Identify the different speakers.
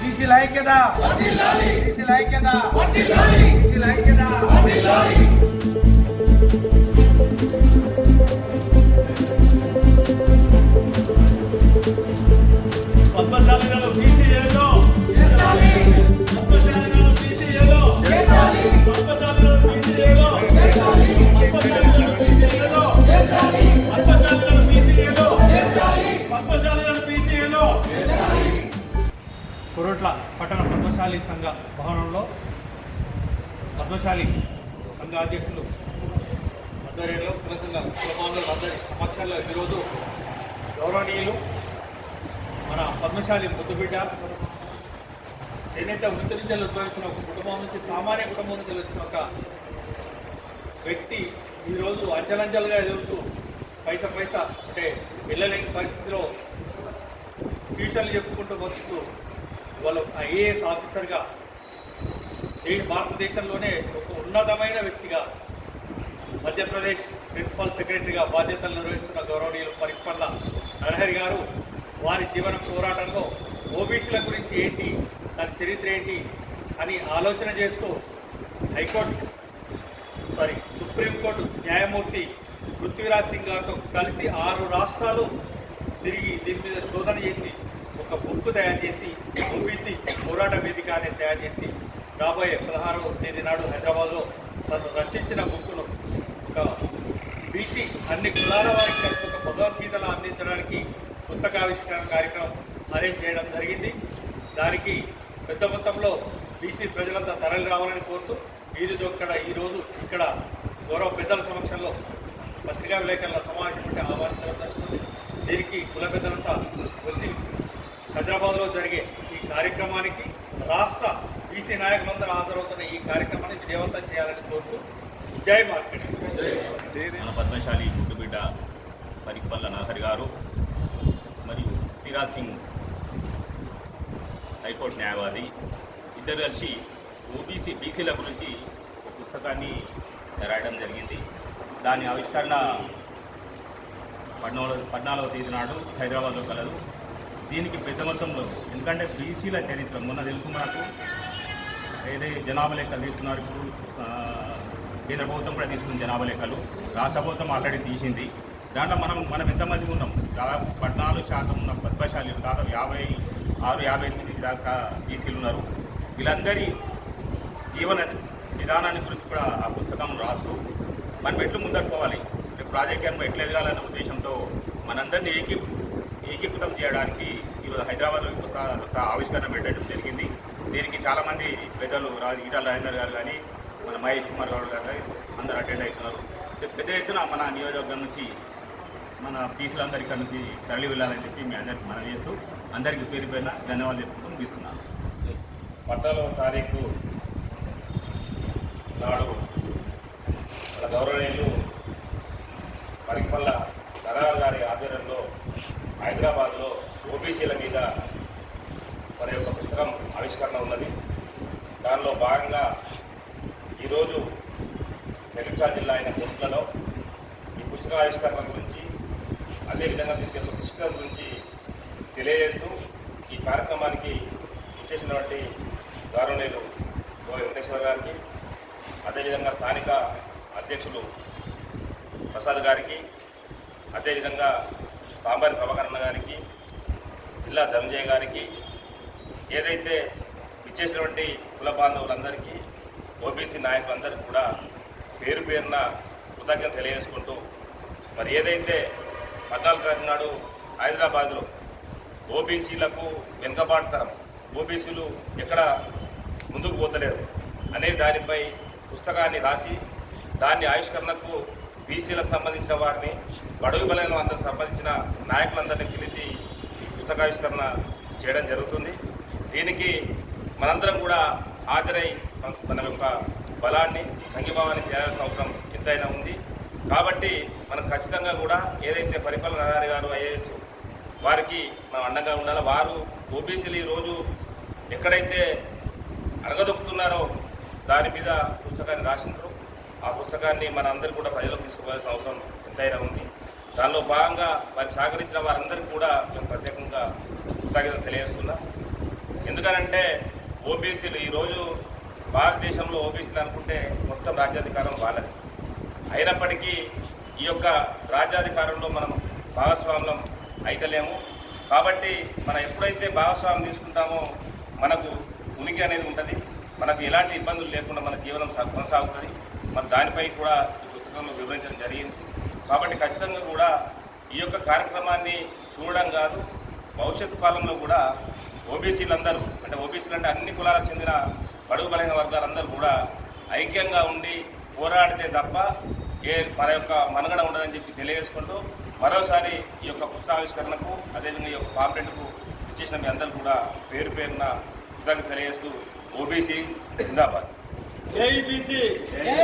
Speaker 1: బీసీల ఐక్యత. బీసీల ఐక్యత. బీసీల ఐక్యత.
Speaker 2: కురోట్ల పట్టణ పద్మశాలి సంఘ భవనంలో పద్మశాలి సంఘ అధ్యక్షులు ఆధ్వర్యంలో కుల సంఘ కులమానులు అందరి సమక్షంలో ఈరోజు గౌరవనీయులు మన పద్మశాలి ముద్దుబిడ్డ చేనేత వృత్తి నుంచి ఉద్భవించిన ఒక కుటుంబం నుంచి సామాన్య కుటుంబం నుంచి వచ్చిన ఒక వ్యక్తి ఈరోజు అంచెలంచెలుగా ఎదుగుతూ పైసా పైసా అంటే వెళ్ళలేని పరిస్థితిలో ట్యూషన్లు చెప్పుకుంటూ బతుకుతూ వాళ్ళు ఐఏఎస్ ఆఫీసర్గా ఈ భారతదేశంలోనే ఒక ఉన్నతమైన వ్యక్తిగా మధ్యప్రదేశ్ ప్రిన్సిపల్ సెక్రటరీగా బాధ్యతలు నిర్వహిస్తున్న గౌరవనీయులు పరిపల్ల నరహరి గారు వారి జీవన పోరాటంలో ఓబీసీల గురించి ఏంటి దాని చరిత్ర ఏంటి అని ఆలోచన చేస్తూ హైకోర్టు సారీ సుప్రీంకోర్టు న్యాయమూర్తి పృథ్వీరాజ్ సింగ్ గారితో కలిసి ఆరు రాష్ట్రాలు తిరిగి దీని మీద శోధన చేసి ఒక బుక్ తయారు చేసి ఓబీసీ పోరాట వేదిక అనేది తయారు చేసి రాబోయే పదహారవ తేదీ నాడు హైదరాబాద్లో తను రచించిన బుక్ను ఒక బీసీ అన్ని కులాల వారికి కలిపి ఒక భగవద్గీతలు అందించడానికి పుస్తకావిష్కరణ కార్యక్రమం అరేంజ్ చేయడం జరిగింది. దానికి పెద్ద మొత్తంలో బీసీ ప్రజలంతా తరలి రావాలని కోరుతూ ఈరోజు ఇక్కడ ఈరోజు ఇక్కడ గౌరవ పెద్దల సమక్షంలో పత్రికా విలేకరుల సమావేశం ఆహ్వానించడం జరుగుతుంది దీనికి కుల పెద్దలంతా వచ్చి హైదరాబాద్లో జరిగే ఈ కార్యక్రమానికి రాష్ట్ర బీసీ నాయకులందరూ హాజరవుతున్న ఈ కార్యక్రమాన్ని విజయవంతం చేయాలని కోరుతూ జై మార్కెట్.
Speaker 3: మన పద్మశాలి గుడ్డుబిడ్డ పరిపల్ల నరహరి గారు మరియు తిరా సింగ్ హైకోర్టు న్యాయవాది. ఇద్దరు కలిసి ఓబీసీ బీసీల గురించి పుస్తకాన్ని రాయడం జరిగింది. దాని ఆవిష్కరణ పద్నాలుగు పద్నాలుగవ తేదీ నాడు హైదరాబాద్లో కలదు. దీనికి పెద్ద మొత్తంలో ఎందుకంటే బీసీల చరిత్ర మొన్న తెలుసు మనకు. ఏదైతే జనాభా లెక్కలు తీస్తున్నారు ఇప్పుడు కేంద్ర ప్రభుత్వం కూడా తీస్తుంది జనాభా లెక్కలు. రాష్ట్ర ప్రభుత్వం ఆల్రెడీ తీసింది. దాంట్లో మనం మనం ఎంతమంది ఉన్నాం? దాదాపు పద్నాలుగు శాతం ఉన్న పద్మశాలీలు దాదాపు యాభై ఆరు యాభై ఎనిమిది దాకా బీసీలు ఉన్నారు. వీళ్ళందరి జీవన విధానాన్ని గురించి కూడా ఆ పుస్తకం రాస్తూ మనం ఎట్లు ముందడుకోవాలి రేపు రాజకీయంగా ఎట్లా ఎదగాలన్న ఉద్దేశంతో మనందరినీ ఏకీ ఏకీకృతం చేయడానికి ఈరోజు హైదరాబాద్లో పుస్తక ఆవిష్కరణ పెట్టడం జరిగింది. దీనికి చాలామంది పెద్దలు రా ఈటాల రాజేందర్ గారు కానీ మన మహేష్ కుమార్ గౌడ్ గారు కానీ అందరూ అటెండ్ అవుతున్నారు. పెద్ద ఎత్తున మన నియోజకవర్గం నుంచి మన బీసీలందరి ఇక్కడ నుంచి తరలి వెళ్ళాలని చెప్పి మీ అందరికి మనం చేస్తూ అందరికీ పేరు పైన ధన్యవాదాలు చెప్పుకుంటూ ముగిస్తున్నాను.
Speaker 2: పద్నాలుగవ తారీఖు నాడు మన గౌరవనీయులు పరిపల్ల నరహరి గారి ఆధ్వర్యంలో హైదరాబాద్లో ఓబీసీల మీద మరి యొక్క పుస్తకం ఆవిష్కరణ ఉన్నది. దానిలో భాగంగా ఈరోజు జగిత్యాల జిల్లా అయిన కోట్లలో ఈ పుస్తక ఆవిష్కరణ గురించి అదేవిధంగా దీనికి పుస్తకం గురించి తెలియజేస్తూ ఈ కార్యక్రమానికి ఇచ్చేసినటువంటి గౌరవనీయులు గో వెంకటేశ్వర గారికి అదేవిధంగా స్థానిక అధ్యక్షులు ప్రసాద్ గారికి అదేవిధంగా సాంబారి ప్రభాకరణ గారికి జిల్లా ధనంజయ గారికి ఏదైతే ఇచ్చేసినటువంటి కుల బాంధవులందరికీ ఓబీసీ నాయకులందరికీ కూడా పేరు పేరున కృతజ్ఞత తెలియజేసుకుంటూ మరి ఏదైతే పద్నాలుగు తారీఖు నాడు హైదరాబాద్లో ఓబీసీలకు వెనుకబాటుతరం ఓబీసీలు ఎక్కడ ముందుకు పోతలేరు అనే దానిపై పుస్తకాన్ని రాసి దాన్ని ఆవిష్కరణకు బీసీలకు సంబంధించిన వారిని బడుగు బలైన అందరికి సంబంధించిన నాయకులందరినీ పిలిచి ఈ పుస్తకావిష్కరణ చేయడం జరుగుతుంది. దీనికి మనందరం కూడా హాజరై మన- యొక్క బలాన్ని సంఘీభావాన్ని చేయాల్సిన అవసరం ఎంతైనా ఉంది. కాబట్టి మనం ఖచ్చితంగా కూడా ఏదైతే పరిపాలన అధికారి గారు ఐఏఎస్ వారికి మనం అండగా ఉండాలి? వారు ఓబీసీలు ఈరోజు ఎక్కడైతే అడగదొక్కుతున్నారో దాని మీద పుస్తకాన్ని రాసినారు ఆ పుస్తకాన్ని మన అందరూ కూడా ప్రజలకు తీసుకోవాల్సిన అవసరం ఎంతైనా ఉంది. దానిలో భాగంగా వారికి సహకరించిన వారందరికీ కూడా మేము ప్రత్యేకంగా కృతజ్ఞత తెలియజేస్తున్నా.
Speaker 4: ఎందుకనంటే ఓబీసీలు ఈరోజు భారతదేశంలో ఓబీసీలు అనుకుంటే మొత్తం రాజ్యాధికారం వాళ్ళది. అయినప్పటికీ ఈ యొక్క రాజ్యాధికారంలో మనం భాగస్వామ్యం అయితలేము. కాబట్టి మనం ఎప్పుడైతే భాగస్వామ్యం తీసుకుంటామో మనకు ఉనికి అనేది ఉంటుంది. మనకు ఎలాంటి ఇబ్బందులు లేకుండా మన జీవనం కొనసాగుతుంది. మరి దానిపై కూడా ఈ పుస్తకంలో వివరించడం జరిగింది. కాబట్టి ఖచ్చితంగా కూడా ఈ యొక్క కార్యక్రమాన్ని చూడడం కాదు భవిష్యత్తు కాలంలో కూడా ఓబీసీలందరూ అంటే ఓబీసీలు అంటే అన్ని కులాలకు చెందిన బడుగు బలైన వర్గాలందరూ కూడా ఐక్యంగా ఉండి పోరాడితే తప్ప ఏ మన యొక్క మనుగడ ఉండదని చెప్పి తెలియజేసుకుంటూ మరోసారి ఈ యొక్క పుస్తకావిష్కరణకు అదేవిధంగా ఈ యొక్క పాంప్లెట్కు ఇచ్చేసిన మీ అందరూ కూడా పేరు పేరున కృతజ్ఞత తెలియజేస్తూ ఓబీసీ జిందాబాద్.
Speaker 1: జై బీసీ. జై పద్మశాలి